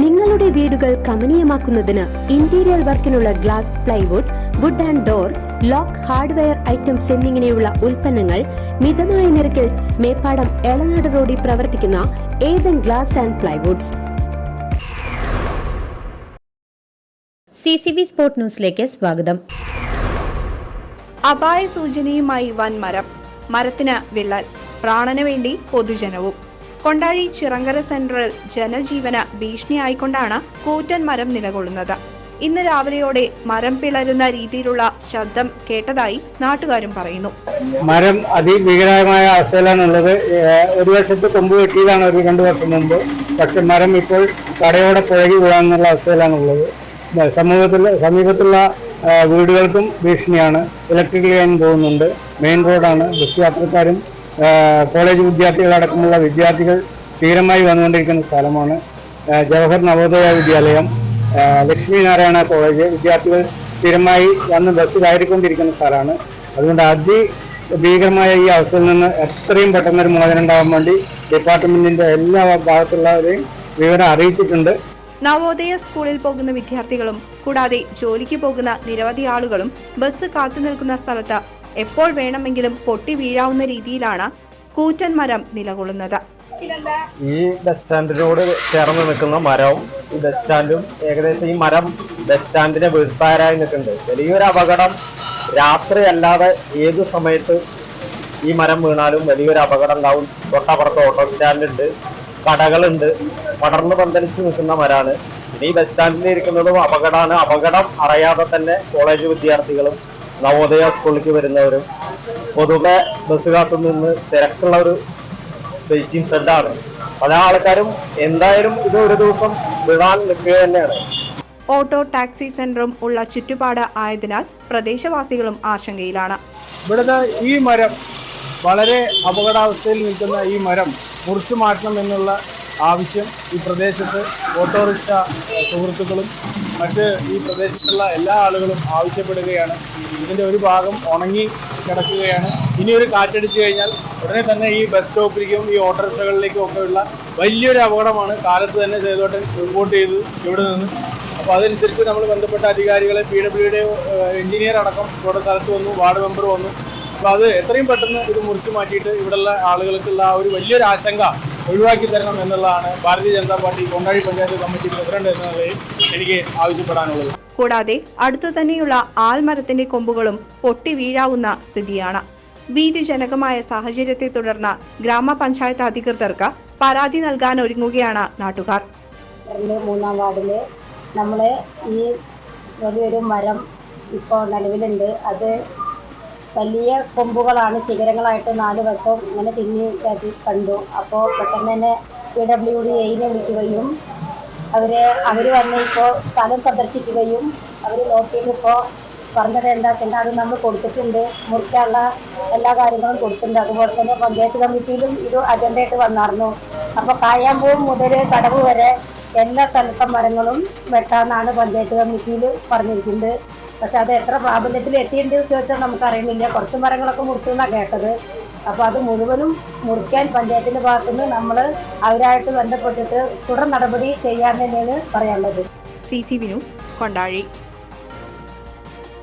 നിങ്ങളുടെ വീടുകൾ കമനീയമാക്കുന്നതിന് interior വർക്കിനുള്ള glass plywood wood and door lock hardware items എന്നിങ്ങനെയുള്ള ഉൽപ്പന്നങ്ങൾ മിതമായ നിരക്കിൽ മേപ്പാടം എളനാട് റോഡിൽ പ്രവർത്തിക്കുന്ന Ethan glass and plywoods C C B sport ന്യൂസിലേക്ക് സ്വാഗതം. അപായ സൂചനയുമായി വൻ മരം മരത്തിന് വിള്ളൽ. പ്രാണന് വേണ്ടി പൊതുജനവും. കൊണ്ടാഴി ചിറങ്കര സെൻട്രൽ ജനജീവന ഭീഷണിയായിക്കൊണ്ടാണ് കൂറ്റൻ മരം നിലകൊള്ളുന്നത്. ഇന്ന് രാവിലെയോടെ മരം പിളരുന്ന രീതിയിലുള്ള ശബ്ദം കേട്ടതായി നാട്ടുകാരും പറയുന്നു. മരം അതിഭീകരമായ അവസ്ഥയിലാണുള്ളത്. ഒരു വർഷത്തെ കൊമ്പ് വെട്ടിയതാണ് ഒരു രണ്ടു വർഷം മുമ്പ്. പക്ഷെ മരം ഇപ്പോൾ കടയോടെ പുഴകി വീഴാന്നുള്ള അവസ്ഥയിലാണുള്ളത്. സമൂഹത്തിൽ സമീപത്തുള്ള വീടുകൾക്കും ഭീഷണിയാണ്. ഇലക്ട്രിക് ലൈൻ പോകുന്നുണ്ട്. മെയിൻ റോഡാണ്. ബസ് യാത്രക്കാരും കോളേജ് വിദ്യാർത്ഥികളടക്കമുള്ള വിദ്യാർത്ഥികൾ തീരമായി വന്നുകൊണ്ടിരിക്കുന്ന സ്ഥലമാണ് ജവഹർ നവോദയ വിദ്യാലയം. ലക്ഷ്മിനാരായണ ലക്ഷ്മി നാരായണ കോളേജ്. വിദ്യാർത്ഥികൾ സ്ഥിരമായി വന്ന് ബസ് കയറിക്കൊണ്ടിരിക്കുന്ന സ്ഥലമാണ്. അതുകൊണ്ട് അതി ഭീകരമായ ഈ അവസ്ഥയിൽ നിന്ന് എത്രയും പെട്ടെന്ന് ഒരു മോചനം ഉണ്ടാകാൻ വേണ്ടി ഡിപ്പാർട്ട്മെന്റിന്റെ എല്ലാ ഭാഗത്തുള്ളവരെയും വിവരം അറിയിച്ചിട്ടുണ്ട്. നവോദയ സ്കൂളിൽ പോകുന്ന വിദ്യാർത്ഥികളും കൂടാതെ ജോലിക്ക് പോകുന്ന നിരവധി ആളുകളും ബസ് കാത്തു നിൽക്കുന്ന സ്ഥലത്ത് എപ്പോൾ വേണമെങ്കിലും പൊട്ടി വീഴാവുന്ന രീതിയിലാണ് കൂറ്റൻ മരം നിലകൊള്ളുന്നത്. ഈ ബസ് സ്റ്റാൻഡിനോട് ചേർന്ന് നിൽക്കുന്ന മരവും ഈ ബസ് സ്റ്റാൻഡും ഏകദേശം ഈ മരം ബസ് സ്റ്റാൻഡിനെ വീഴ്ത്താരായി നിൽക്കുന്നുണ്ട്. വലിയൊരു അപകടം രാത്രി അല്ലാതെ ഏത് സമയത്ത് ഈ മരം വീണാലും വലിയൊരു അപകടം ഉണ്ടാവും. തൊട്ടപ്പുറത്ത് ഓട്ടോ സ്റ്റാൻഡുണ്ട് കടകളുണ്ട് പടർന്ന് പന്തലിച്ച് നിൽക്കുന്ന മരാണ്. ഇനി ബസ് സ്റ്റാൻഡിൽ ഇരിക്കുന്നതും അപകടമാണ്. അപകടം അറിയാതെ തന്നെ കോളേജ് വിദ്യാർത്ഥികളും നവോദയ സ്കൂളിലേക്ക് വരുന്നവരും പൊതുവെ ബസ് കാത്തു നിന്ന് തിരക്കുള്ള ഒരു വെയിറ്റിംഗ് സെഡാണ് പല ആൾക്കാരും എന്തായാലും ഇത് ഒരു ദിവസം വിടാൻ നിൽക്കുക തന്നെയാണ്. ഓട്ടോ ടാക്സി സെന്ററും ഉള്ള ചുറ്റുപാട് ആയതിനാൽ പ്രദേശവാസികളും ആശങ്കയിലാണ്. ഇവിടുത്തെ ഈ മരം വളരെ അപകടാവസ്ഥയിൽ നിൽക്കുന്ന ഈ മരം മുറിച്ചു മാറ്റണം എന്നുള്ള ആവശ്യം ഈ പ്രദേശത്ത് ഓട്ടോറിക്ഷ സുഹൃത്തുക്കളും മറ്റ് ഈ പ്രദേശത്തുള്ള എല്ലാ ആളുകളും ആവശ്യപ്പെടുകയാണ്. ഇതിന്റെ ഒരു ഭാഗം ഉണങ്ങി കിടക്കുകയാണ്. ഇനി ഒരു കാറ്റടിച്ചു കഴിഞ്ഞാൽ ഉടനെ തന്നെ ഈ ബസ് സ്റ്റോപ്പിലേക്കും ഈ ഓട്ടോറിക്ഷകളിലേക്കും ഒക്കെയുള്ള വലിയൊരു അപകടമാണ് കാലത്ത് തന്നെ സേതോട്ടൻ റിപ്പോർട്ട് ചെയ്ത് ഇവിടെ നിന്ന്. അപ്പോൾ അതനുസരിച്ച് നമ്മൾ ബന്ധപ്പെട്ട അധികാരികളെ പി ഡബ്ല്യുയുടെ എഞ്ചിനീയർ അടക്കം ഇവിടെ സ്ഥലത്ത് വന്നു വാർഡ് മെമ്പർ വന്നു. അപ്പോൾ അത് എത്രയും പെട്ടെന്ന് ഇത് മുറിച്ചു മാറ്റിയിട്ട് ഇവിടെയുള്ള ആളുകൾക്കുള്ള ആ ഒരു വലിയൊരു ആശങ്ക ഒഴിവാക്കി തരണം എന്നുള്ളതാണ് Bharatiya Janata party Kondazhy panchayat committee president എന്ന നിലയിൽ എനിക്ക് ആവശ്യപ്പെടാനുള്ളത്. കൂടാതെ അടുത്തു തന്നെയുള്ള ആൽമരത്തിന്റെ കൊമ്പുകളും പൊട്ടി വീഴാവുന്ന സ്ഥിതിയാണ്. ഭീതിജനകമായ സാഹചര്യത്തെ തുടർന്ന് ഗ്രാമപഞ്ചായത്ത് അധികൃതർക്ക് പരാതി നൽകാൻ ഒരുങ്ങുകയാണ് നാട്ടുകാർ. മൂന്നാം വാർഡിൽ നമ്മൾ ഈ വലിയൊരു മരം ഇപ്പോൾ നിലവിലുണ്ട്. അത് വലിയ കൊമ്പുകളാണ്. ശിഖരങ്ങളായിട്ട് നാല് വശവും ഇങ്ങനെ തിങ്ങി കണ്ടു. അപ്പോൾ പെട്ടെന്ന് തന്നെ പി ഡബ്ല്യു ഡി എയിനെ വിളിക്കുകയും അവർ അവർ വന്ന് ഇപ്പോൾ സ്ഥലം സന്ദർശിക്കുകയും അവർ നോക്കിയതിപ്പോൾ പറഞ്ഞത് എന്താ വെച്ചാൽ അത് നമ്മൾ കൊടുത്തിട്ടുണ്ട്. മുറിക്കാനുള്ള എല്ലാ കാര്യങ്ങളും കൊടുത്തിട്ടുണ്ട്. അതുപോലെ തന്നെ പഞ്ചായത്ത് കമ്മിറ്റിയിലും ഇത് അജണ്ടയായിട്ട് വന്നായിരുന്നു അപ്പോൾ കായാമ്പൂവ് മുതൽ കടവ് വരെ എല്ലാ സ്ഥലത്തെ മരങ്ങളും വെട്ടാമെന്നാണ് പഞ്ചായത്ത് കമ്മിറ്റിയിൽ പറഞ്ഞിരിക്കുന്നത്. പക്ഷെ അത് എത്ര പ്രാബല്യത്തിൽ എത്തിയിട്ടുണ്ടെന്ന് ചോദിച്ചാൽ നമുക്കറിയുന്നില്ല. കുറച്ച് മരങ്ങളൊക്കെ മുറിച്ചെന്നാണ് കേട്ടത്. അപ്പോൾ അത് മുഴുവനും മുറിക്കാൻ പഞ്ചായത്തിന്റെ ഭാഗത്തുനിന്ന് നമ്മൾ അവരായിട്ട് ബന്ധപ്പെട്ടിട്ട് തുടർ നടപടി ചെയ്യാൻ തന്നെയാണ് പറയാനുള്ളത്. C C V news Kondazhy.